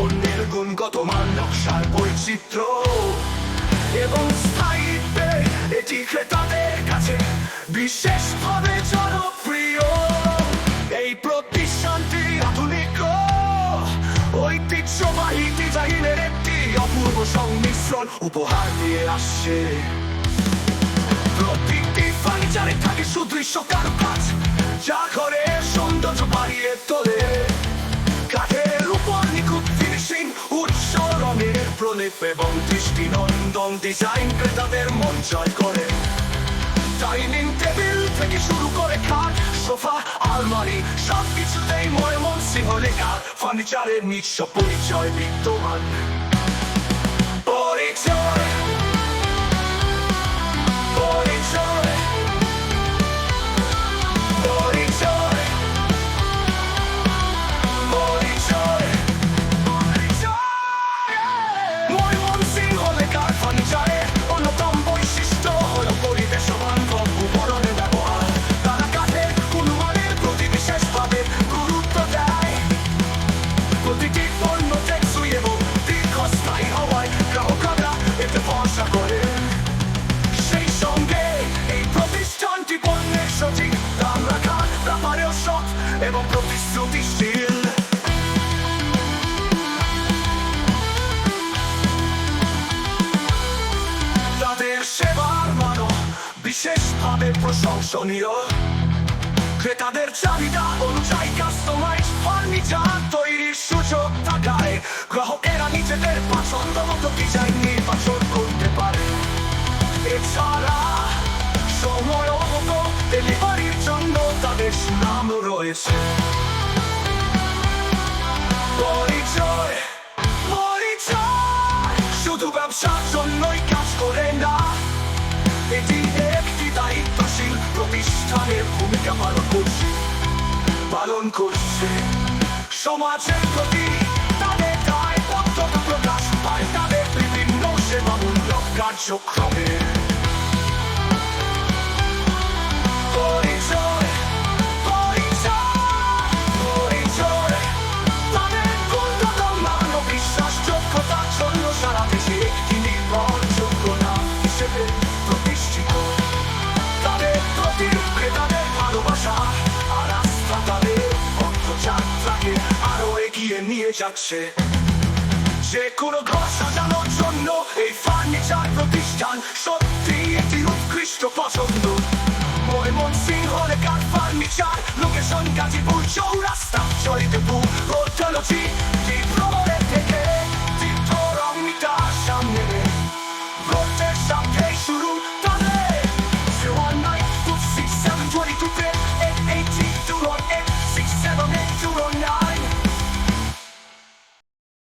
অন্যের গুণগত মান বৈচিত্র্য। এবং স্থায়িত্বে এটি ক্রেতাদের কাছে বিশেষভাবে সংমিশ্রণ উপহার দিয়ে আসছে। প্রতিটি ফার্নিচারে থাকে সুদৃশ্য কারুকাজ, যা ঘরে সৌন্দর্য বাড়িয়ে তোলে। কাঠের উপর নিখুঁত ফিনিশিং উৎস রঙের প্রলেপ এবং দৃষ্টিনন্দন ডিজাইন ক্রেতাদের মন জয় করে। ডাইনিং টেবিল থেকে শুরু করে খাট, সোফা, আলমারি সব কিছুতেই ময়মন সিংহ লেখা। ফার্নিচারের নিঃস্ব পরিচয় বিদ্যমান। পরিচয় পরিচয় এবং প্রতিশ্রুতিশীল তাদের সেবার মানও বিশেষভাবে প্রশংসনীয় ক্রেতাদের চাহিদা অনুযায়ী কাস্টমাইজ ফার্নিচার তৈরির সুযোগ থাকায় গ্রাহকেরা নিজেদের পছন্দ মতো ডিজাইন নির্বাচন করতে পারে এছাড়া তাদের সুনাম রয়েছে পরিচয় পরিচয় শুধু ব্যবসার জন্যই কাজ করে না, এটি একটি দায়িত্বশীল প্রতিষ্ঠানের ভূমিকা পালন করছে পালন করছে সমাজের প্রতি। তাদের দায়বদ্ধতা প্রকাশ পায়, তাদের বিভিন্ন সেবামূলক কার্যক্রমে। নিয়ে যাচ্ছে। যে কোনো ঘর সাজানোর জন্য এই ফার্নিচার প্রতিষ্ঠান সত্যি একটি উৎকৃষ্ট পছন্দ। ময়মন সিংহ লেখার ফার্নিচার লোকেশন গাজীপুর চৌরাস্তা চরিতপুর কি টেকনোলজি